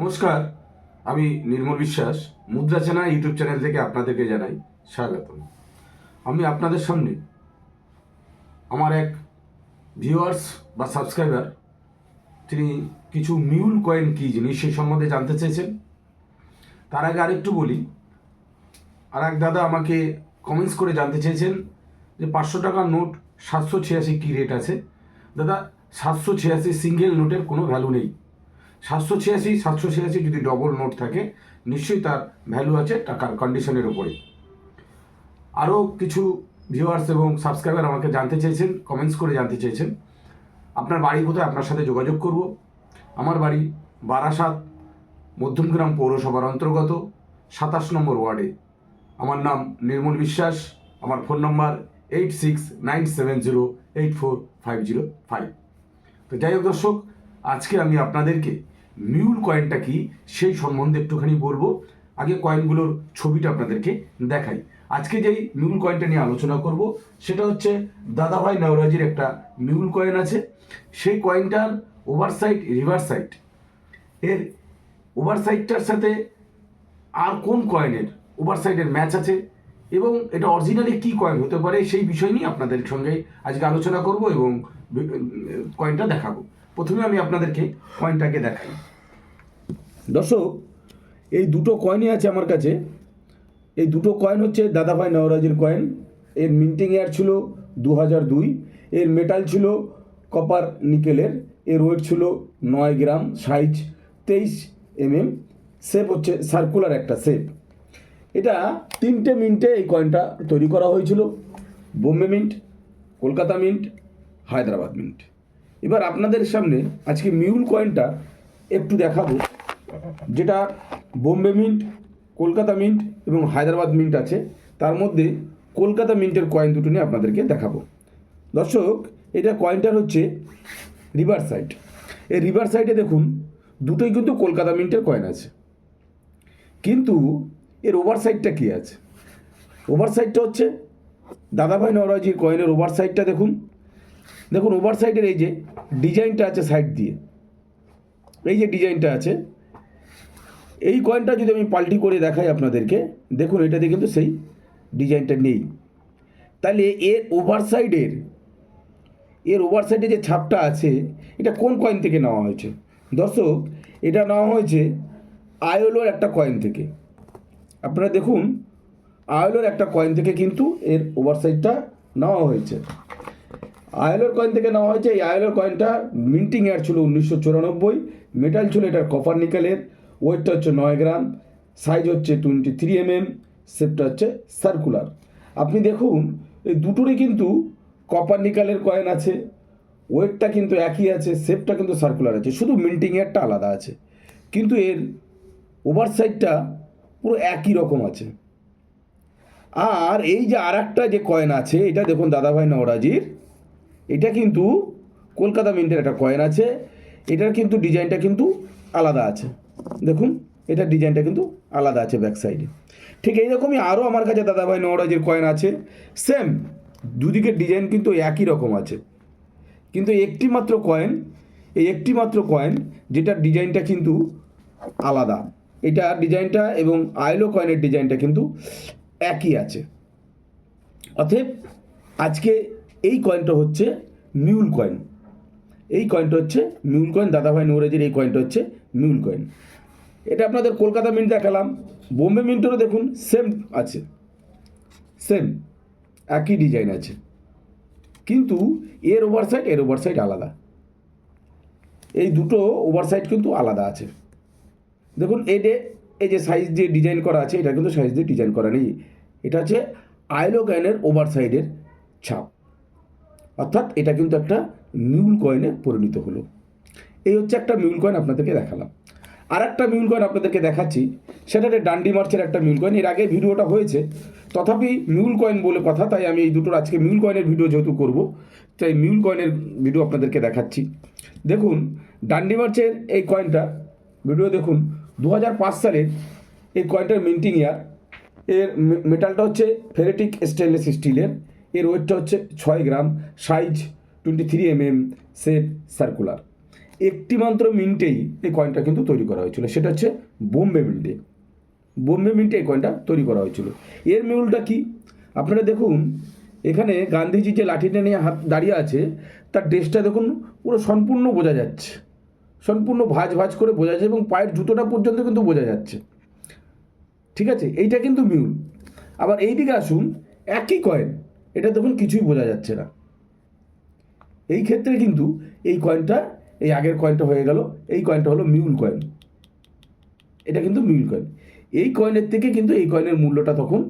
নমস্কার, আমি নির্মল বিশ্বাস, মুদ্রা চেনা ইউটিউব চ্যানেল থেকে আপনাদেরকে জানাই স্বাগতম। আমি আপনাদের সামনে আমার এক ভিউয়ার্স বা সাবস্ক্রাইবার তিনি কিছু মিউল কয়েন কী জিনিস সেই সম্বন্ধে জানতে চেয়েছেন। তার আগে আরেকটু বলি, আর এক দাদা আমাকে কমেন্টস করে জানতে চেয়েছেন যে পাঁচশো টাকার নোট সাতশো ছিয়াশি কী রেট আছে? দাদা, সাতশো ছিয়াশি সিঙ্গেল নোটের কোনো ভ্যালু নেই। সাতশো ছিয়াশি সাতশো ছিয়াশি যদি ডবল নোট থাকে, নিশ্চয়ই তার ভ্যালু আছে টাকার কন্ডিশনের উপরে আরও কিছু ভিউয়ার্স এবং সাবস্ক্রাইবার আমাকে জানতে চেয়েছেন কমেন্টস করে জানতে চেয়েছেন। আপনার বাড়ি কোথায়? আপনার সাথে যোগাযোগ করব। আমার বাড়ি বারাসাত, মধ্যমগ্রাম পৌরসভার অন্তর্গত, সাতাশ নম্বর ওয়ার্ডে। আমার নাম নির্মল বিশ্বাস, আমার phone number eight six nine seven zero eight four five zero five তো যাই হোক দর্শক আজকে আমি আপনাদেরকে মিউল কয়েনটা কি সেই সম্বন্ধে একটুখানি বলব। আগে কয়েনগুলোর ছবিটা আপনাদেরকে দেখাই। আজকে যেই মিউল কয়েনটা নিয়ে আলোচনা করব, সেটা হচ্ছে দাদাভাই নওরাজির একটা মিউল কয়েন আছে। সেই কয়েনটার ওভার সাইড রিভার সাইড এর ওভার সাইডটার সাথে আর কোন কয়েনের ওভার সাইডের ম্যাচ আছে? এবং এটা অরিজিনালি কী কয়েন হতে পারে সেই বিষয় নিয়ে আপনাদের সঙ্গে আজকে আলোচনা করব এবং কয়েনটা দেখাবো। প্রথমে আমি আপনাদেরকে কয়েনটাকে দেখাই। দর্শক, এই দুটো কয়েনই আছে আমার কাছে। এই দুটো কয়েন হচ্ছে দাদাভাই নওরাজের কয়েন এর মিন্টিং ইয়ার ছিল দু দুই। এর মেটাল ছিল কপার নিকেলের এর ওয়েট ছিল নয় গ্রাম সাইজ তেইশ এমএম। শেপ হচ্ছে সার্কুলার একটা শেপ এটা তিনটে মিন্টে এই কয়েনটা তৈরি করা হয়েছিল। Bombay mint Kolkata mint Hyderabad mint এবার আপনাদের সামনে আজকে মিউল কয়েনটা একটু দেখাবো, যেটা বোম্বে মিন্ট কলকাতা মিন্ট এবং হায়দ্রাবাদ মিন্ট আছে। তার মধ্যে কলকাতা মিন্টের কয়েন দুটো নিয়ে আপনাদেরকে দেখাবো। দর্শক, এটা কয়েনটার হচ্ছে রিভার সাইড এই রিভার সাইডে দেখুন, দুটোই কিন্তু কলকাতা মিন্টের কয়েন আছে। কিন্তু এর ওভার সাইডটা কী আছে? ওভার সাইডটা হচ্ছে দাদাভাই নওরাজির কয়েনের ওভার সাইডটা দেখুন। দেখুন ওভার সাইডের এই যে ডিজাইনটা আছে সাইড দিয়ে। এই যে ডিজাইনটা আছে, এই কয়েনটা যদি আমি পাল্টি করে দেখাই আপনাদেরকে, দেখুন এটাতে কিন্তু সেই ডিজাইনটা নেই। তাহলে এর ওভার সাইডের এর ওভার সাইডে যে ছাপটা আছে, এটা কোন কয়েন থেকে নেওয়া হয়েছে? দর্শক, এটা নেওয়া হয়েছে আয়োলোর একটা কয়েন থেকে। আপনারা দেখুন আয়োলোর একটা কয়েন থেকে কিন্তু এর ওভার সাইডটা নেওয়া হয়েছে। আয়োলোর কয়েন থেকে নেওয়া হয়েছে। এই আয়োলোর কয়েনটা মিন্টিং এয়ার ছিল উনিশশো চুরানব্বই। মেটাল ছিল এটার কপার নিকেলের ওয়েটটা হচ্ছে নয় গ্রাম। সাইজ হচ্ছে টোয়েন্টি থ্রি এম এম শেপটা হচ্ছে সার্কুলার আপনি দেখুন, এই দুটোরই কিন্তু কপার নিকালের কয়েন আছে। ওয়েটটা কিন্তু একই আছে শেপটা কিন্তু সার্কুলার আছে। শুধু মিন্টিং এয়ারটা আলাদা আছে। কিন্তু এর ওভার সাইডটা পুরো একই রকম আছে। আর এই যে আর একটা যে কয়েন আছে, এটা দেখুন দাদাভাই নওরাজির। এটা কিন্তু কলকাতা মিন্টের একটা কয়েন আছে। এটার কিন্তু ডিজাইনটা কিন্তু আলাদা আছে। দেখুন এটার ডিজাইনটা কিন্তু আলাদা আছে ব্যাক সাইডে ঠিক এইরকমই আরও আমার কাছে দাদাভাই নওরাজের কয়েন আছে। সেম দুদিকের ডিজাইন কিন্তু একই রকম আছে। কিন্তু একটি মাত্র কয়েন এই একটি মাত্র কয়েন যেটার ডিজাইনটা কিন্তু আলাদা। এটা ডিজাইনটা এবং আইলো কয়েনের ডিজাইনটা কিন্তু একই আছে। অতএব, আজকে এই কয়েনটা হচ্ছে মিউল কয়েন এই কয়েনটা হচ্ছে মিউল কয়েন দাদাভাই নৌরাজের এই কয়েনটা হচ্ছে মিউল কয়েন এটা আপনাদের কলকাতা মিন্ট দেখালাম। বোম্বে মিন্টেরও দেখুন সেম আছে। সেম একই ডিজাইন আছে। কিন্তু এর ওভার সাইড এর ওভার সাইড আলাদা। এই দুটো ওভার সাইড কিন্তু আলাদা আছে। দেখুন যে, এই যে সাইজ দিয়ে ডিজাইন করা আছে, এটা কিন্তু সাইজ দিয়ে ডিজাইন করা নেই। এটা হচ্ছে আইলো কয়েনের ওভার সাইডের ছাপ। অর্থাৎ এটা কিন্তু একটা মিউল কয়েনে পরিণত হলো। এই হচ্ছে একটা মিউল কয়েন আপনাদেরকে দেখালাম। আর একটা মিউল কয়েন আপনাদেরকে দেখাচ্ছি, সেটা ডান্ডি মার্চের একটা মিউল কয়েন এর আগে ভিডিওটা হয়েছে, তথাপি মিউল কয়েন বলে কথা, তাই আমি এই দুটোর আজকে মিউল কয়েনের ভিডিও যেহেতু করব, তাই মিউল কয়েনের ভিডিও আপনাদেরকে দেখাচ্ছি। দেখুন, ডান্ডি মার্চের এই কয়েনটা ভিডিও দেখুন দু সালের এই কয়েনটার মিন্টিং ইয়ার এর মেটালটা হচ্ছে ফেরেটিক স্টেনলেস স্টিলের এর ওয়েটটা হচ্ছে ছয় gram, size twenty three M M shape circular একটি মাত্র মিনিটেই এই কয়েনটা কিন্তু তৈরি করা হয়েছিল, সেটা হচ্ছে বোম্বে মিন্টে। বোম্বে মিন্টে এই কয়েনটা তৈরি করা হয়েছিল। এর মিউলটা কি? আপনারা দেখুন, এখানে গান্ধীজি যে লাঠিটা নিয়ে হাত, দাঁড়িয়ে আছে, তার ড্রেসটা দেখুন, পুরো সম্পূর্ণ বোঝা যাচ্ছে। সম্পূর্ণ ভাঁজ ভাঁজ করে বোঝা যাচ্ছে এবং পায়ের জুতোটা পর্যন্ত কিন্তু বোঝা যাচ্ছে। ঠিক আছে? এইটা কিন্তু মিউল। আবার এই দিকে আসুন, একই কয়েন এটা দেখুন কিছুই বোঝা যাচ্ছে না। এই ক্ষেত্রে কিন্তু এই কয়েনটা এই আগের কয়েনটা হয়ে গেল, এই কয়েনটা হলো মিউল কয়েন এটা কিন্তু মিউল কয়েন এই কয়েনের থেকে কিন্তু এই কয়েনের মূল্যটা তখন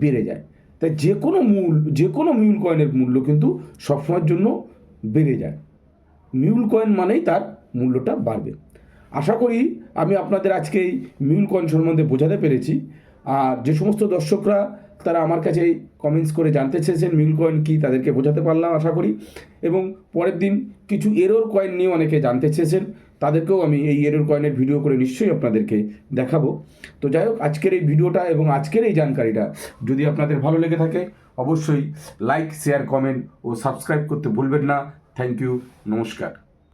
বেড়ে যায়। তাই যে কোনো মূল, যে কোনো মিউল কয়েনের মূল্য কিন্তু সবসময়ের জন্য বেড়ে যায়। মিউল কয়েন মানেই তার মূল্যটা বাড়বে। আশা করি আমি আপনাদের আজকে এই মিউল কয়েন সম্বন্ধে বোঝাতে পেরেছি। আর যে সমস্ত দর্শকরা তারা আমার কাছে কমেন্টস করে জানতে চেয়েছেন মিউল কয়েন কী তাদেরকে বোঝাতে পারলাম আশা করি। এবং পরের দিন কিছু এরোর কয়েন নিয়ে অনেকে জানতে চেয়েছেন, তাদেরকেও আমি এই এরোর কয়েনের ভিডিও করে নিশ্চয়ই আপনাদেরকে দেখাবো। তো যাই হোক, আজকের এই ভিডিওটা এবং আজকের এই জানকারিটা যদি আপনাদের ভালো লেগে থাকে, অবশ্যই লাইক শেয়ার কমেন্ট ও সাবস্ক্রাইব করতে ভুলবেন না। থ্যাংক ইউ নমস্কার।